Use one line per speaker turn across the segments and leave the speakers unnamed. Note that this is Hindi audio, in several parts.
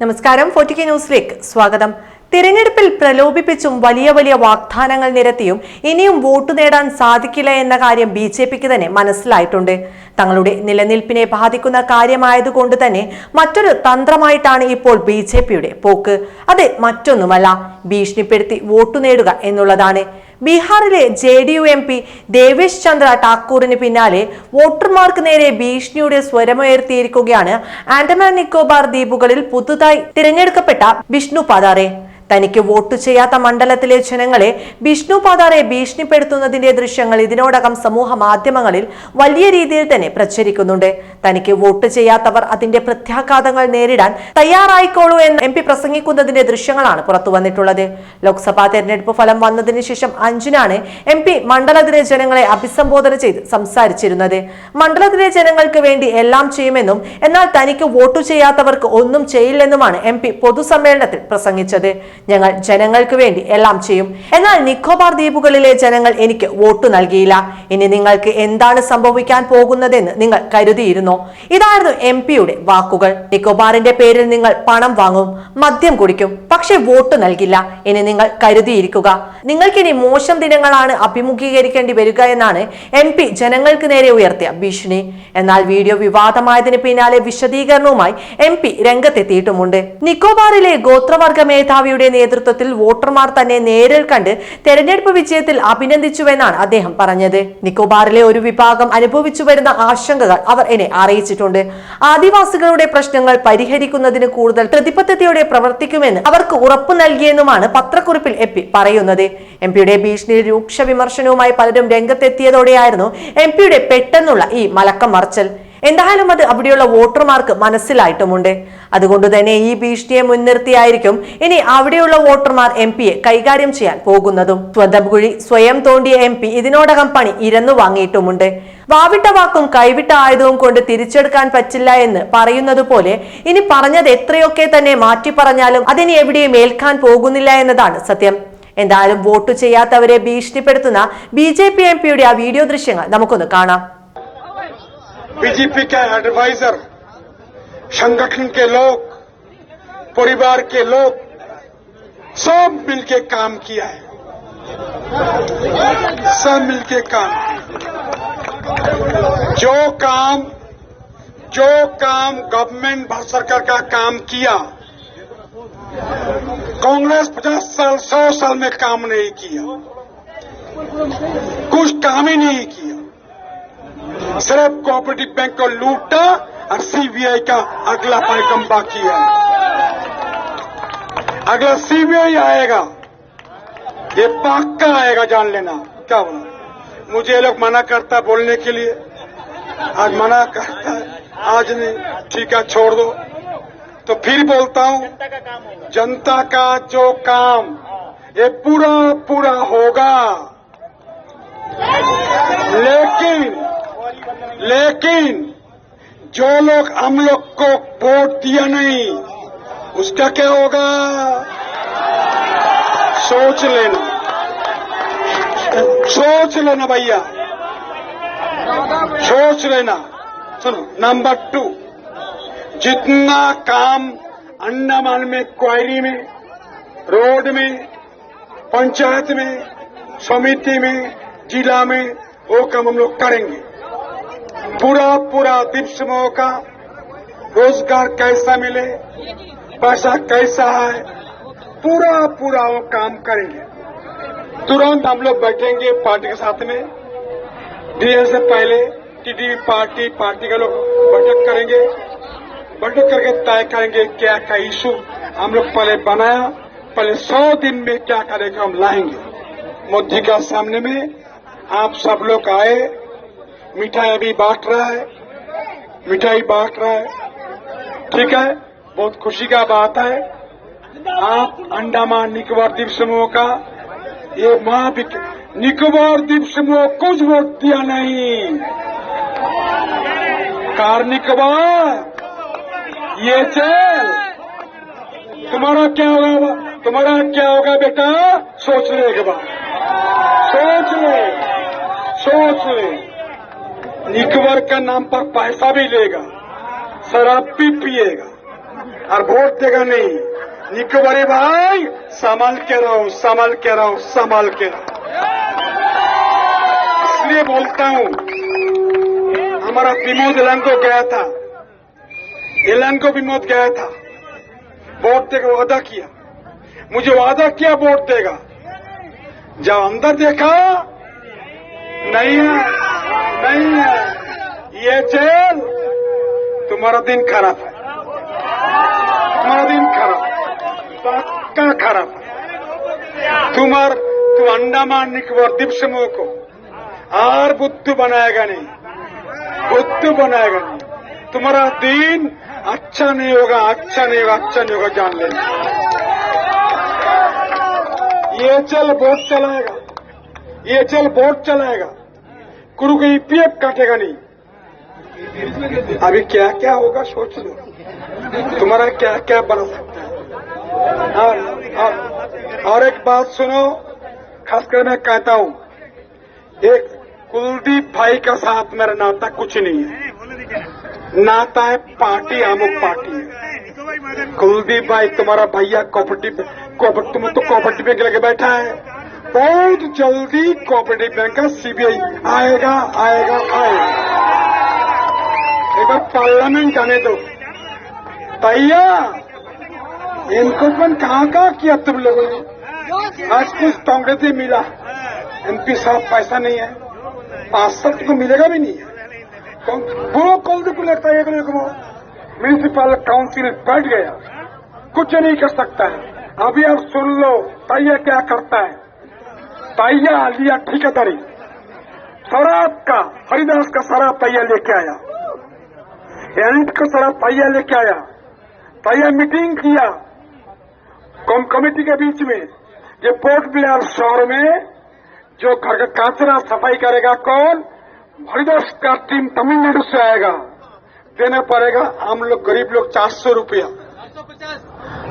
നമസ്കാരം ഫോർട്ടിക്ക് ന്യൂസിലേക്ക് സ്വാഗതം. തിരഞ്ഞെടുപ്പിൽ പ്രലോഭിപ്പിച്ചും വലിയ വലിയ വാഗ്ദാനങ്ങൾ നിരത്തിയും ഇനിയും വോട്ട് നേടാൻ സാധിക്കില്ല എന്ന കാര്യം ബി ജെ പിക്ക് തന്നെ മനസ്സിലായിട്ടുണ്ട്. തങ്ങളുടെ നിലനിൽപ്പിനെ ബാധിക്കുന്ന കാര്യമായതുകൊണ്ട് തന്നെ മറ്റൊരു തന്ത്രമായിട്ടാണ് ഇപ്പോൾ ബി ജെ പിയുടെ പോക്ക്. അത് മറ്റൊന്നുമല്ല ഭീഷണിപ്പെടുത്തി വോട്ട് നേടുക എന്നുള്ളതാണ്. ബീഹാറിലെ J D U M P Devesh Chandra ടാക്കൂറിന് പിന്നാലെ വോട്ടർമാർക്ക് നേരെ ഭീഷണിയുടെ സ്വരമുയർത്തിയിരിക്കുകയാണ് ആൻഡമാൻ നിക്കോബാർ ദ്വീപുകളിൽ പുതുതായി തിരഞ്ഞെടുക്കപ്പെട്ട വിഷ്ണു പാതാറെ തനിക്ക് വോട്ട് ചെയ്യാത്ത മണ്ഡലത്തിലെ ജനങ്ങളെ വിഷ്ണു പാതാറെ ഭീഷണിപ്പെടുത്തുന്നതിന്റെ ദൃശ്യങ്ങൾ ഇതിനോടകം സമൂഹ മാധ്യമങ്ങളിൽ വലിയ രീതിയിൽ തന്നെ പ്രചരിക്കുന്നുണ്ട്. തനിക്ക് വോട്ട് ചെയ്യാത്തവർ അതിന്റെ പ്രത്യാഘാതങ്ങൾ നേരിടാൻ തയ്യാറായിക്കോളൂ എന്ന് എം പി പ്രസംഗിക്കുന്നതിന്റെ ദൃശ്യങ്ങളാണ് പുറത്തു വന്നിട്ടുള്ളത്. ലോക്സഭാ തെരഞ്ഞെടുപ്പ് ഫലം വന്നതിന് ശേഷം അഞ്ചിനാണ് എം പി മണ്ഡലത്തിലെ ജനങ്ങളെ അഭിസംബോധന ചെയ്ത് സംസാരിച്ചിരുന്നത്. മണ്ഡലത്തിലെ ജനങ്ങൾക്ക് വേണ്ടി എല്ലാം ചെയ്യുമെന്നും എന്നാൽ തനിക്ക് വോട്ടു ചെയ്യാത്തവർക്ക് ഒന്നും ചെയ്യില്ലെന്നുമാണ് എം പി പൊതുസമ്മേളനത്തിൽ പ്രസംഗിച്ചത്. ഞങ്ങൾ ജനങ്ങൾക്ക് വേണ്ടി എല്ലാം ചെയ്യും. എന്നാൽ നിക്കോബാർ ദ്വീപുകളിലെ ജനങ്ങൾ എനിക്ക് വോട്ട് നൽകിയില്ല. ഇനി നിങ്ങൾക്ക് എന്താണ് സംഭവിക്കാൻ പോകുന്നതെന്ന് നിങ്ങൾ കരുതിയിരുന്നോ? ഇതായിരുന്നു എം പിയുടെ വാക്കുകൾ. നിക്കോബാറിന്റെ പേരിൽ നിങ്ങൾ പണം വാങ്ങും മദ്യം കുടിക്കും പക്ഷെ വോട്ട് നൽകില്ല. ഇനി നിങ്ങൾ കരുതിയിരിക്കുക. നിങ്ങൾക്കിനി മോശം ദിനങ്ങളാണ് അഭിമുഖീകരിക്കേണ്ടി വരിക എന്നാണ് എം പി ജനങ്ങൾക്ക് നേരെ ഉയർത്തിയ ഭീഷണി. എന്നാൽ വീഡിയോ വിവാദമായതിന് പിന്നാലെ വിശദീകരണവുമായി എം പി രംഗത്തെത്തിയിട്ടുമുണ്ട്. നിക്കോബാറിലെ ഗോത്രവർഗ മേധാവിയുടെ നേതൃത്വത്തിൽ വോട്ടർമാർ തന്നെ നേരിൽ കണ്ട് തെരഞ്ഞെടുപ്പ് വിജയത്തിൽ അഭിനന്ദിച്ചുവെന്നാണ് അദ്ദേഹം പറഞ്ഞത്. നിക്കോബാറിലെ ഒരു വിഭാഗം അനുഭവിച്ചു വരുന്ന ആശങ്കകൾ അവർ എന്നെ അറിയിച്ചിട്ടുണ്ട്. ആദിവാസികളുടെ പ്രശ്നങ്ങൾ പരിഹരിക്കുന്നതിന് കൂടുതൽ പ്രതിബദ്ധതയോടെ പ്രവർത്തിക്കുമെന്ന് അവർക്ക് ഉറപ്പു നൽകിയെന്നുമാണ് പത്രക്കുറിപ്പിൽ എം പി പറയുന്നത്. എം പിയുടെ ഭീഷണി രൂക്ഷ വിമർശനവുമായി പലരും രംഗത്തെത്തിയതോടെയായിരുന്നു എം പിയുടെ പെട്ടെന്നുള്ള ഈ മലക്കം മറിച്ചൽ. എന്തായാലും അത് അവിടെയുള്ള വോട്ടർമാർക്ക് മനസ്സിലായിട്ടുമുണ്ട്. അതുകൊണ്ട് തന്നെ ഈ ഭീഷണിയെ മുൻനിർത്തിയായിരിക്കും ഇനി അവിടെയുള്ള വോട്ടർമാർ എം പിയെ കൈകാര്യം ചെയ്യാൻ പോകുന്നതും. സ്വന്തം കുഴി സ്വയം തോണ്ടിയ എം പി ഇതിനോടകം പണി ഇരന്നു വാങ്ങിയിട്ടുമുണ്ട്. വാവിട്ട വാക്കും കൈവിട്ട ആയുധവും കൊണ്ട് തിരിച്ചെടുക്കാൻ പറ്റില്ല എന്ന് പറയുന്നത് പോലെ ഇനി പറഞ്ഞത് എത്രയൊക്കെ തന്നെ മാറ്റി പറഞ്ഞാലും അതിന് എവിടെയും ഏൽക്കാൻ പോകുന്നില്ല എന്നതാണ് സത്യം എന്തായാലും വോട്ട് ചെയ്യാത്തവരെ ഭീഷണിപ്പെടുത്തുന്ന ബി ജെ പി എം പിയുടെ ആ വീഡിയോ ദൃശ്യങ്ങൾ നമുക്കൊന്ന് കാണാം
बीजेपी के एडवाइजर संगठन के लोग परिवार के लोग सब मिलके काम किया है सब मिलके काम जो काम जो काम गवर्नमेंट भारत सरकार का काम किया कांग्रेस पचास साल, सौ साल में काम नहीं किया। कुछ काम ही नहीं किया। सिर्फ़ कोऑपरेटिव बैंक को लूटा और सीबीआई का अगला कार्यक्रम बाकी है अगला सीबीआई आएगा। ये पक्का आएगा जान लेना। क्या बोला? मुझे ये लोग मना करता बोलने के लिए। आज मना करता आज नहीं। ठीक है, छोड़ दो। तो फिर बोलता हूँ, जनता का जो काम, ये पूरा पूरा होगा। लेकिन लेकिन, जो लोग हम लोग को वोट दिया नहीं, उसका क्या होगा? सोच लेना। सोच लेना भैया। सोच लेना। सुनो नंबर टू जितना काम अंडमान में, क्वारी में, रोड में, पंचायत में, समिति में, जिला में, वो काम हम लोग करेंगे। पूरा पूरा दीप समूह का रोज़गार कैसा मिले, पैसा कैसा है, पूरा पूरा वो काम करेंगे। तुरंत हम लोग बैठेंगे पार्टी के साथ में। डीए से पहले टीडी पार्टी पार्टी के लोग बैठक करेंगे। बैठक करके तय करेंगे क्या क्या इशू हम लोग पहले बनाया। पहले सौ दिन में क्या कार्यक्रम लाएँगे। मोदी का सामने में आप सब लोग आए। मिठाई अभी बांट रहा है। मिठाई बांट रहा है। ठीक है? बहुत खुशी का बात है। आप अंडमान निकोबार द्वीप समूह का ये महाविक निकोबार द्वीप समूह कुछ वोट दिया नहीं। कार निकोबार, ये चल। तुम्हारा क्या होगा तुम्हारा क्या होगा बेटा? सोच ले एक बार। सोच ले। सोच ले। निकोबार का नाम पर पैसा भी लेगा, शराब भी पिएगा, और वोट देगा नहीं। निकोबारी भाई, संभाल के रहो, संभाल के रहो, संभाल के रहो। इसलिए बोलता हूँ, हमारा विमोद एलंको गया था। एलंको विमोद गया था। वोट देगा वादा किया। मुझे वादा किया, वोट देगा। जब अंदर देखा, नहीं है नहीं है, ये जेल, तुम्हारा दिन खराब है। पक्का खराब तुम्हार तुम अंडमान निकोबार द्वीप समूह को और बुद्धू बनाएगा नहीं बुद्धू बनाएगा नहीं तुम्हारा दिन अच्छा नहीं होगा अच्छा नहीं होगा अच्छा नहीं होगा जान लेना ये चल बोट चलाएगा ये चल बोट चलाएगा गुरु को ईपीएफ काटेगा नहीं अभी क्या क्या होगा सोच लो तुम्हारा क्या क्या बना सकता है और, और, और एक बात सुनो खासकर मैं कहता हूँ एक कुलदीप भाई का साथ मेरा नाता कुछ नहीं है। नाता है पार्टी अमुक पार्टी। कुलदीप भाई तुम्हारा भैया कोऑपरेटिव तुम तो कोऑपरेटिव बैंक लगे बैठा है। बहुत जल्दी कोऑपरेटिव बैंक का सीबीआई आएगा आएगा आएगा। एक बार पार्लियामेंट जाने दो। भैया इनको कहाँ कहाँ किया तुम लोगों ने? आज कुछ कांग्रेस ही मिला। एमपी साहब पैसा नहीं है। पाँच सौ को मिलेगा भी नहीं है। वो कुलदीप लगता है एक लोग म्यूनिसिपल काउंसिल बैठ गया। कुछ नहीं कर सकता है। अभी अब सुन लो तैया क्या करता है। तैया लिया ठेकेदारी। शराब का, हरिदास का शराब तैया लेके आया। एंट का शराब तैया लेके आया। तैया मीटिंग किया। कमेटी के बीच में ये पोर्ट ब्लेयर शहर में जो घर का कचरा सफ़ाई करेगा कौन? हरिदास का टीम तमिलनाडु से आएगा। देना पड़ेगा हम लोग, गरीब लोग, चार सौ रुपया।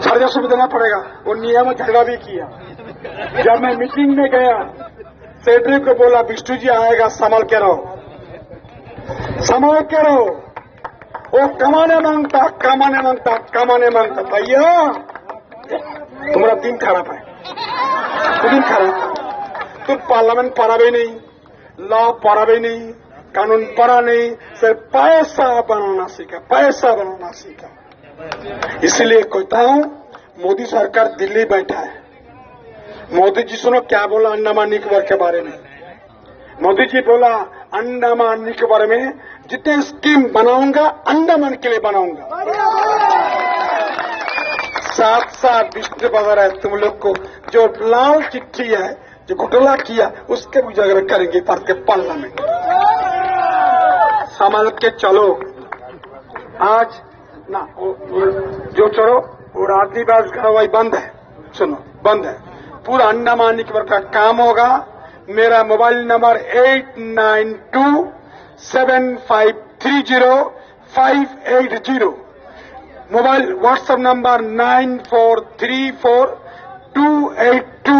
साढ़े चार सौ देना पड़ेगा। वो नियम झगड़ा भी किया। जब मैं मीटिंग में गया सेक्रेटरी को बोला विष्णु जी आएगा, संभाल के रहो। संभाल के रहो। वो कमाने माँगता कमाने माँगता कमाने माँगता। भैया खराब है। तो दिन खराब तुम पार्लियामेंट पढ़ा भी नहीं, लॉ पढ़ा भी नहीं, कानून पढ़ा नहीं, सिर्फ़ पैसा बनाना सीखा, पैसा बनाना सीखा। इसलिए कहता हूँ, मोदी सरकार दिल्ली बैठा है। मोदी जी सुनो, क्या बोला अंडमान निकोबार के बारे में? मोदी जी बोला, अंडमान निकोबार में जितने स्कीम बनाऊँगा, अंडमान के लिए बनाऊँगा। साथ साथ विष्णु बदर है तुम लोग को जो लाल चिट्ठी है, जो घोटाला किया, उसके उजागर करेंगे भारत के पार्लियामेंट संभल के चलो। आज ना जो चलो, वो रात्रिवास कार्रवाई बंद है। सुनो, बंद है। पूरा अंडमान निकोबार का काम होगा। मेरा mobile number eight nine two seven five three zero five eight zero. Mobile WhatsApp number nine four three four two eight two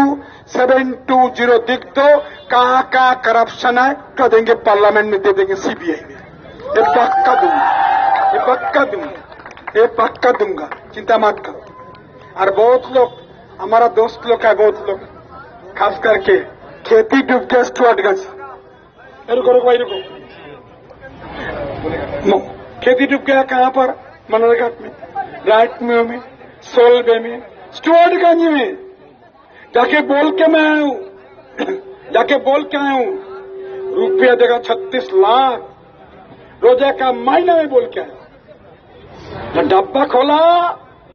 seven two zero दिख दो कहाँ कहाँ करप्शन है कर देंगे पार्लियामेंट में दे देंगे सीबीआई में। ये पक्का दूँगा। ये पक्का दूँगा। ये पक्का दूँगा। चिंता मत करो। और बहुत लोग, हमारा दोस्त लोग है, बहुत लोग। खास करके खेती डूब गया स्टुअर्टगंज। रुको रुको भाई, रुको। खेती डूब गया कहाँ पर? मनरेगा में राइट में में सोलबे में स्टुअर्टगंज में जाके बोल के मैं आया हूँ जाके बोल के आया हूँ रुपया देगा छत्तीस लाख रोजा का महीना में बोल के आया जब डब्बा खोला